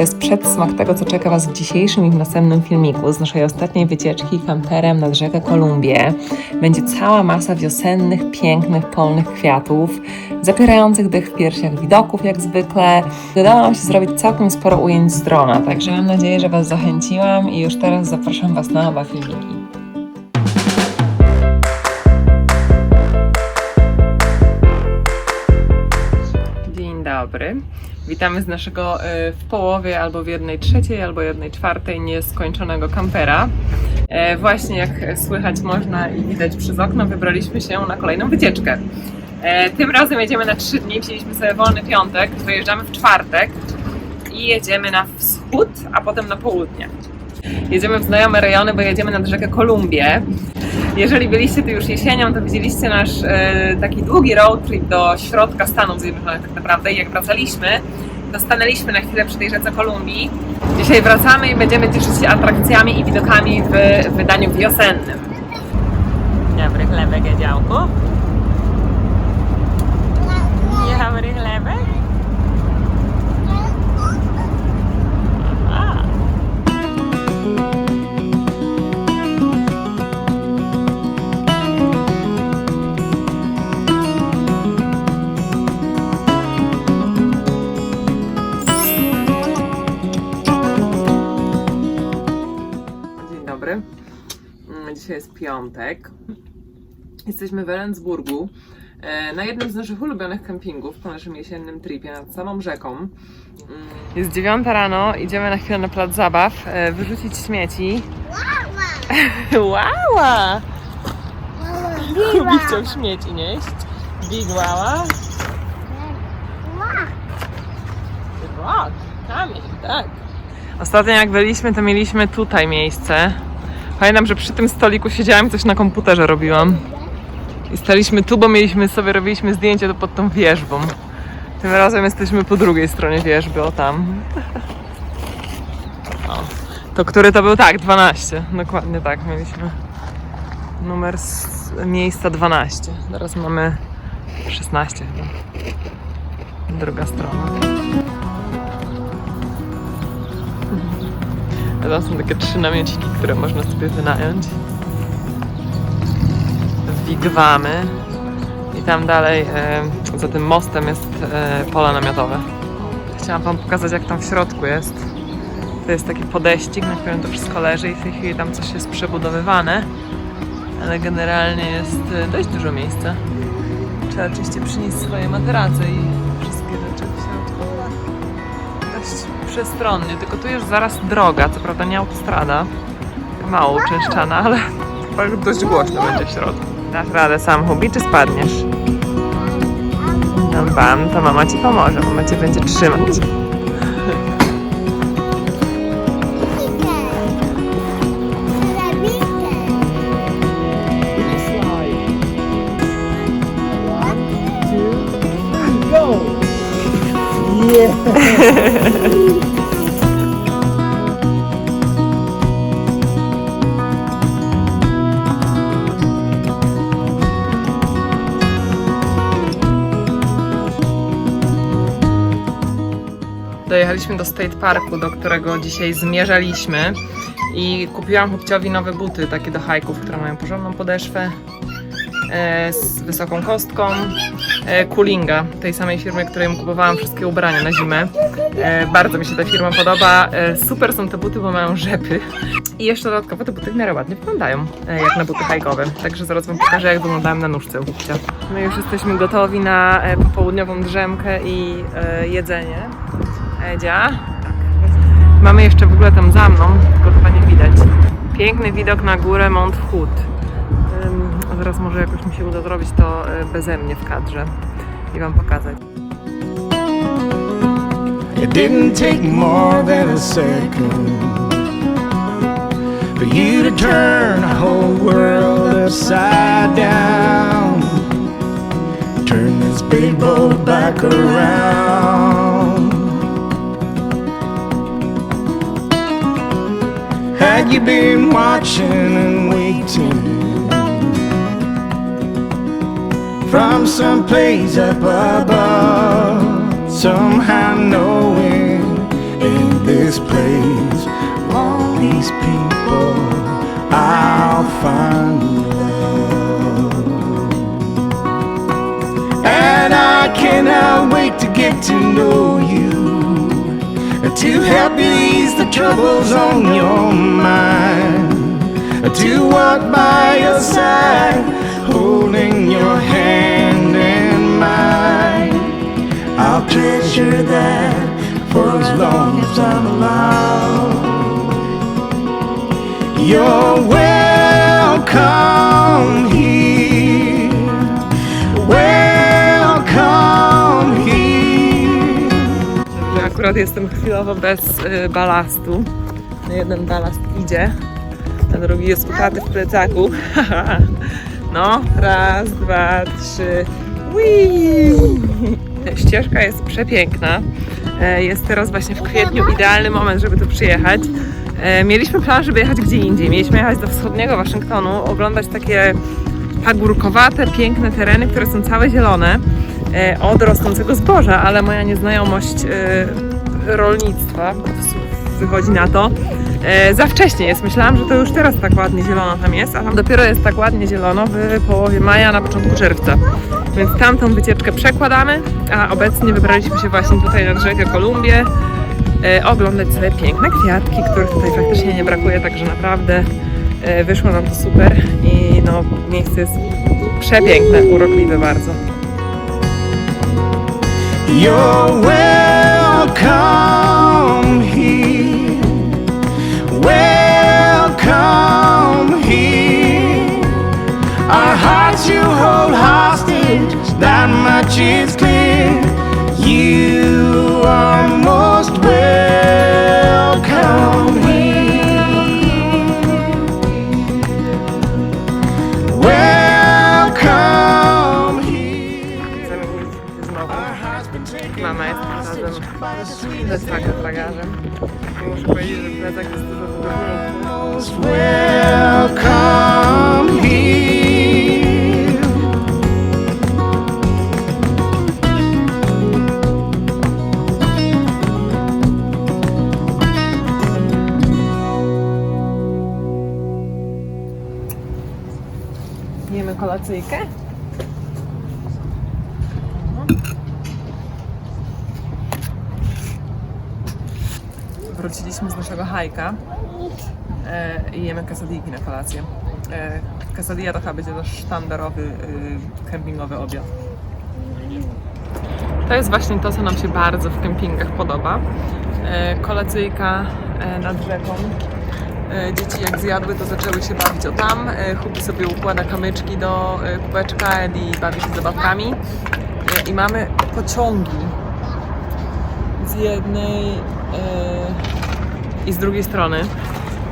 To jest przedsmak tego, co czeka Was w dzisiejszym i w następnym filmiku z naszej ostatniej wycieczki kamperem nad rzekę Kolumbię. Będzie cała masa wiosennych, pięknych, polnych kwiatów, zapierających dech w piersiach widoków jak zwykle. Udało nam się zrobić całkiem sporo ujęć z drona, także mam nadzieję, że Was zachęciłam i już teraz zapraszam Was na oba filmiki. Dobry. Witamy z naszego e, w połowie albo w jednej trzeciej, albo jednej czwartej nieskończonego kampera. E, Właśnie jak słychać można i widać przez okno, wybraliśmy się na kolejną wycieczkę. E, Tym razem jedziemy na trzy dni, wzięliśmy sobie wolny piątek, wyjeżdżamy w czwartek i jedziemy na wschód, a potem na południe. Jedziemy w znajome rejony, bo jedziemy nad rzekę Kolumbię. Jeżeli byliście tu już jesienią, to widzieliście nasz e, taki długi road trip do środka Stanów Zjednoczonych tak naprawdę i jak wracaliśmy, to stanęliśmy na chwilę przy tej rzece Kolumbii. Dzisiaj wracamy i będziemy cieszyć się atrakcjami i widokami w wydaniu wiosennym. Dobry chlebek, działku. Jest piątek. Jesteśmy w Ellensburgu, e, na jednym z naszych ulubionych kempingów po naszym jesiennym tripie nad samą rzeką. Mm, Jest dziewiąta rano, idziemy na chwilę na plac zabaw, e, wyrzucić śmieci. Łała! Kubi chciał śmieci nieść. Big Wała. Rock, kamień, tak. Ostatnio jak byliśmy, to mieliśmy tutaj miejsce. Pamiętam, że przy tym stoliku siedziałam coś na komputerze robiłam. I staliśmy tu, bo mieliśmy sobie, robiliśmy zdjęcie to pod tą wieżbą. Tym razem jesteśmy po drugiej stronie wieżby, o tam. O. To który to był? Tak, 12. Dokładnie tak, mieliśmy numer z miejsca 12. Teraz mamy 16 chyba. Druga strona. A tam są takie trzy namiociki, które można sobie wynająć. Wigwamy. I tam dalej, e, za tym mostem jest e, pole namiotowe. Chciałam Wam pokazać, jak tam w środku jest. To jest taki podejścik, na którym to wszystko leży i w tej chwili tam coś jest przebudowywane. Ale generalnie jest e, dość dużo miejsca. Trzeba oczywiście przynieść swoje materace i dość przestronnie, tylko tu jest zaraz droga, co prawda nie autostrada, mało uczęszczana, ale chyba dość głośno będzie w środku. Dasz radę sam, Hubi, czy spadniesz? No bam, to mama ci pomoże, mama cię będzie trzymać. Dojechaliśmy do State Parku, do którego dzisiaj zmierzaliśmy i kupiłam chłopciowi nowe buty, takie do hajków, które mają porządną podeszwę z wysoką kostką. E, Coolinga, tej samej firmy, której kupowałam wszystkie ubrania na zimę. E, bardzo mi się ta firma podoba. E, super są te buty, bo mają rzepy. I jeszcze dodatkowo te buty w miarę ładnie wyglądają, e, jak na buty hajkowe. Także zaraz Wam pokażę, jak wyglądałem na nóżce u chłopcia. My już jesteśmy gotowi na e, popołudniową drzemkę i e, jedzenie. Edzia. Mamy jeszcze w ogóle tam za mną, tylko chyba nie widać. Piękny widok na górę Mount Hood. Zaraz może jakoś mi się uda zrobić to e, beze mnie w kadrze i Wam pokazać. It didn't take more than a second for you to turn the whole world upside down. Turn this big boat back around. Had you been watching and waiting from some place up above. Somehow knowing in this place, all these people, I'll find love. And I cannot wait to get to know you. To help you ease the troubles on your mind. To walk by your side, holding hand in mine. I'll treasure that for as long as I'm alive. You're welcome here. Welcome here. akurat jestem chwilowo bez y, balastu. Jeden balast idzie, a drugi jest utarty w plecaku. No, raz, dwa, trzy. Whee! Ścieżka jest przepiękna. E, Jest teraz właśnie w kwietniu idealny moment, żeby tu przyjechać. E, Mieliśmy plan, żeby jechać gdzie indziej. Mieliśmy jechać do wschodniego Waszyngtonu, oglądać takie pagórkowate, piękne tereny, które są całe zielone e, od rosnącego zboża, ale moja nieznajomość rolnictwa po prostu wychodzi na to. E, za wcześnie jest. Myślałam, że to już teraz tak ładnie zielono tam jest, a tam dopiero jest tak ładnie zielono w połowie maja, na początku czerwca. Więc tamtą wycieczkę przekładamy, a obecnie wybraliśmy się właśnie tutaj nad rzekę Kolumbię e, oglądać sobie piękne kwiatki, których tutaj faktycznie nie brakuje, także naprawdę e, wyszło nam to super i no miejsce jest przepiękne, urokliwe bardzo. You're welcome sweet plecaka z bagażem. Muszę powiedzieć, że plecak jest dużo wygodniejszy. Most welcome here. Jemy kolacyjkę? Wróciliśmy z naszego hajka e, i jemy quesadillki na kolację. E, quesadilla to chyba będzie nasz sztandarowy y, kempingowy obiad. To jest właśnie to, co nam się bardzo w kempingach podoba. E, kolacyjka e, nad rzeką. E, Dzieci jak zjadły, to zaczęły się bawić o tam. E, Hubi sobie układa kamyczki do e, kubeczka, Edi bawi się zabawkami. E, I mamy pociągi jednej e, i z drugiej strony,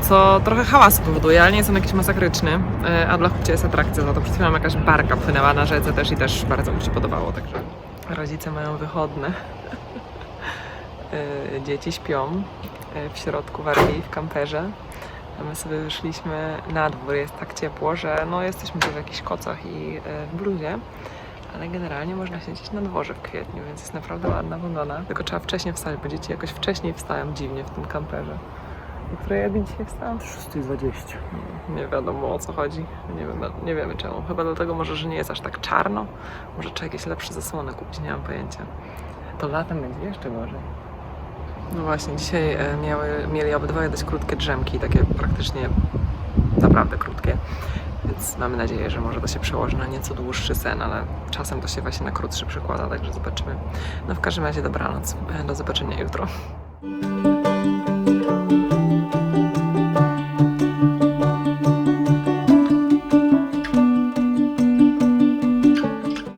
co trochę hałasu powoduje, ale nie jest on jakiś masakryczny, e, a dla chłopcia jest atrakcja, za to przed chwilą jakaś barka płynęła na rzece też i też bardzo mu się podobało, także rodzice mają wychodne. E, Dzieci śpią w środku Warmii w kamperze. A my sobie wyszliśmy na dwór, jest tak ciepło, że no jesteśmy tu w jakichś kocach i w bluzie, ale generalnie można siedzieć na dworze w kwietniu, więc jest naprawdę ładna pogoda. Tylko trzeba wcześniej wstać, bo dzieci jakoś wcześniej wstają dziwnie w tym kamperze. O której ja dzisiaj wstałam? 6.20. Nie wiadomo o co chodzi. Nie, wiem, nie wiemy czemu. Chyba dlatego może, że nie jest aż tak czarno. Może trzeba jakieś lepsze zasłony kupić, nie mam pojęcia. To latem będzie jeszcze gorzej. No właśnie, dzisiaj e, miały, mieli obydwoje dość krótkie drzemki, takie praktycznie naprawdę krótkie. Więc mamy nadzieję, że może to się przełoży na nieco dłuższy sen, ale czasem to się właśnie na krótszy przykłada, także zobaczymy. No w każdym razie dobranoc. E, Do zobaczenia jutro.